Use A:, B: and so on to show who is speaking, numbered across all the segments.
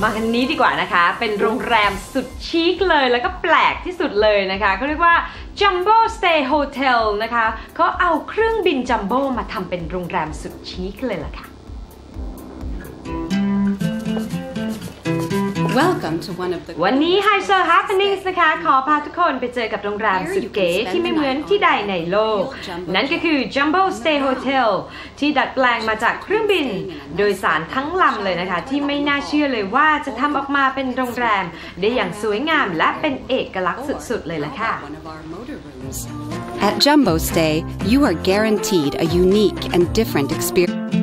A: มาคันนี้ดีกว่านะคะ เป็นโรงแรมสุดชิคเลยแล้วก็แปลกที่สุดเลยนะคะเขาเรียกว่า Jumbo Stay Hotel นะคะเขาเอาเครื่องบินจัมโบ้มาทำเป็นโรงแรมสุดชิคเลยล่ะค่ะ
B: Welcome to one of the
A: วันนี้ Hi So Happenings นะคะ ขอพาทุกคนไปเจอกับโรงแรมสุดเก๋ที่ไม่เหมือนที่ใดในโลก นั่นก็คือ Jumbo Stay Hotel ที่ดัดแปลงมาจากเครื่องบิน โดยสารทั้งลำเลยนะคะ ที่ไม่น่าเชื่อเลยว่าจะทำออกมาเป็นโรงแรม ได้อย่างสวยงามและเป็นเอกลักษณ์สุดๆเลยล่ะค่ะ
B: one of our motor rooms. At Jumbo Stay, you are guaranteed a unique and different experience.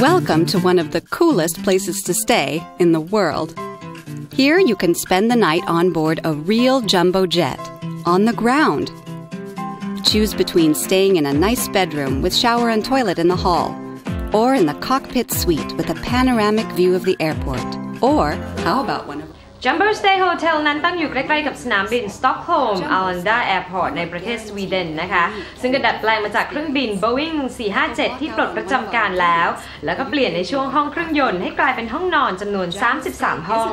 B: Welcome to one of the coolest places to stay in the world. Here you can spend the night on board a real jumbo jet on the ground. Choose between staying in a nice bedroom with shower and toilet in the hall, or in the cockpit suite with a panoramic view of the airport. Or how about one of
A: Jumbo Stay Hotel นั้นตั้งอยู่ใกล้ๆกับสนามบินสต็อกโฮล์มอารันดาแอร์พอร์ตในประเทศสวีเดนนะคะ ซึ่งก็ดัดแปลงมาจากเครื่องบิน Boeing 457 ที่ปลดประจำการแล้ว แล้วก็เปลี่ยนในช่วงห้องเครื่องยนต์ให้กลายเป็นห้องนอนจำนวน 33 ห้อง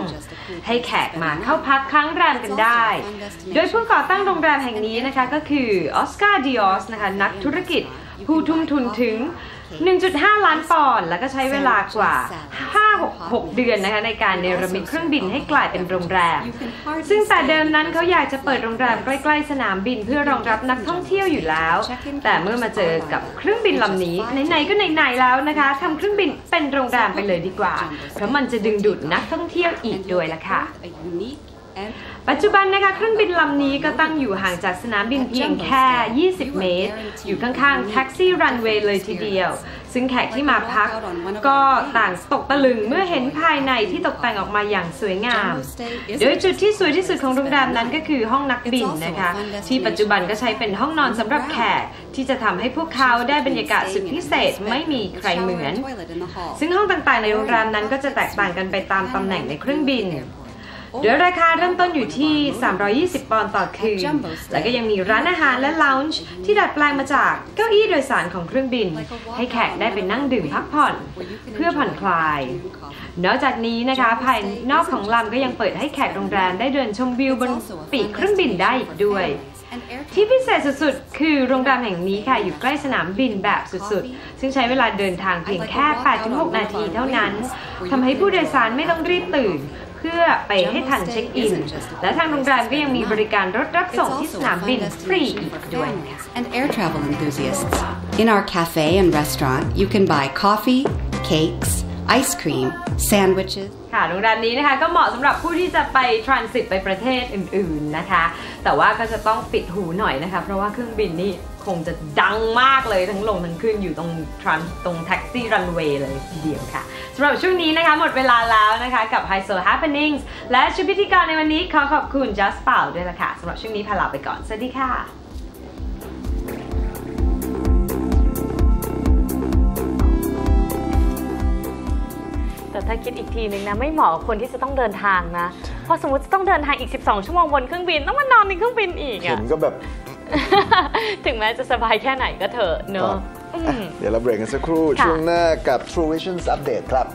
A: ให้แขกมาเข้าพักค้างแรมกันได้ โดยผู้ก่อตั้งโรงแรมแห่งนี้นะคะก็คือออสการ์ดิออสนะคะนักธุรกิจผู้ทุ่มทุนถึง 1.5 ล้านปอนด์แล้วก็ใช้เวลากว่า 5-6เดือนนะคะในการเนรมิตเครื่องบินให้กลายเป็นโรงแรม ซึ่งแต่เดิมนั้นเขาอยากจะเปิดโรงแรมใกล้ ๆ สนามบินเพื่อรองรับนักท่องเที่ยวอยู่แล้ว แต่เมื่อมาเจอกับเครื่องบินลำนี้ไหนๆก็ไหนๆแล้วนะคะทำเครื่องบินเป็นโรงแรมไปเลยดีกว่า เพราะมันจะดึงดูดนักท่องเที่ยวอีกด้วยละค่ะ
B: a unique and
A: ปัจจุบันนะคะเครื่องบินลำนี้ก็ตั้งอยู่ห่างจากสนามบินเพียงแค่ 20 เมตร อยู่ข้างๆแท็กซี่รันเวย์เลยทีเดียว ซึ่งแขกที่มาพักก็ต่างตกตะลึงเมื่อเห็นภายในที่ตกแต่งออกมาอย่างสวยงาม โดยจุดที่สวยที่สุดของโรงแรมนั้นก็คือห้องนักบินนะคะ ที่ปัจจุบันก็ใช้เป็นห้องนอนสำหรับแขกที่จะทำให้พวกเขาได้บรรยากาศสุดพิเศษไม่มีใครเหมือน
B: toilet in the hall.
A: ซึ่งห้องต่างๆในโรงแรมนั้นก็จะแตกต่างกันไปตามตำแหน่งในเครื่องบิน โดยราคาเริ่มต้นอยู่ที่ 320 ปอนด์ต่อคืน แล้วก็ยังมีร้านอาหารและลาวน์จ์ที่ดัดแปลงมาจากเก้าอี้โดยสารของเครื่องบิน ให้แขกได้ไปนั่งดื่มพักผ่อน เพื่อผ่อนคลาย นอกจากนี้นะคะภายนอกของลำก็ยังเปิดให้แขกโรงแรมได้เดินชมวิวบนปีกเครื่องบินได้อีกด้วย
B: And air
A: ที่พิเศษสุดๆ คือโรงแรมแห่งนี้ค่ะ อยู่ใกล้สนามบินแบบสุดๆ ซึ่งใช้เวลาเดินทางเพียงแค่ 8-6 นาทีเท่านั้น ทำให้ผู้โดยสารไม่ต้องรีบตื่น เพื่อไปให้ทันเช็คอิน และทางโรงแรมก็ยังมีบริการรถรับส่งที่สนามบินฟรีอีกด้วยค่ะ
B: and air travel enthusiasts. In our cafe and restaurant, you can buy coffee, cakes, ice cream, sandwiches,
A: ค่ะโรงแรมนี้นะคะก็เหมาะสำหรับผู้ที่จะไปทรานสิตไปประเทศอื่นๆนะคะ แต่ว่าก็จะต้องปิดหูหน่อยนะคะ เพราะว่าเครื่องบินนี่คงจะดังมากเลยทั้งลงทั้งขึ้นอยู่ตรงทรานตรงแท็กซี่รันเวย์เลยทีเดียวค่ะสำหรับช่วงนี้นะคะหมดเวลาแล้วนะคะกับ High So Happenings และชุดพิธีกรในวันนี้ขอขอบคุณ Just เป่าด้วยละค่ะสำหรับช่วงนี้พาลาไปก่อน สวัสดีค่ะ ถ้าคิดอีกทีนึงนะไม่เหมาะกับคนที่จะต้องเดินทางนะเพราะสมมติจะต้องเดินทางอีก 12 ชั่วโมงบนเครื่องบินต้องมานอนในเครื่องบินอีก
C: เห็
A: อะ
C: นก็แบบ
A: ถึงแม้จะสบายแค่ไหนก็เถอะเนอะ
C: อะเดี๋ยวเราเบรกกันสักครู่
A: ค่ะ
C: ช่วงหน้ากับ True Visions Update ครับ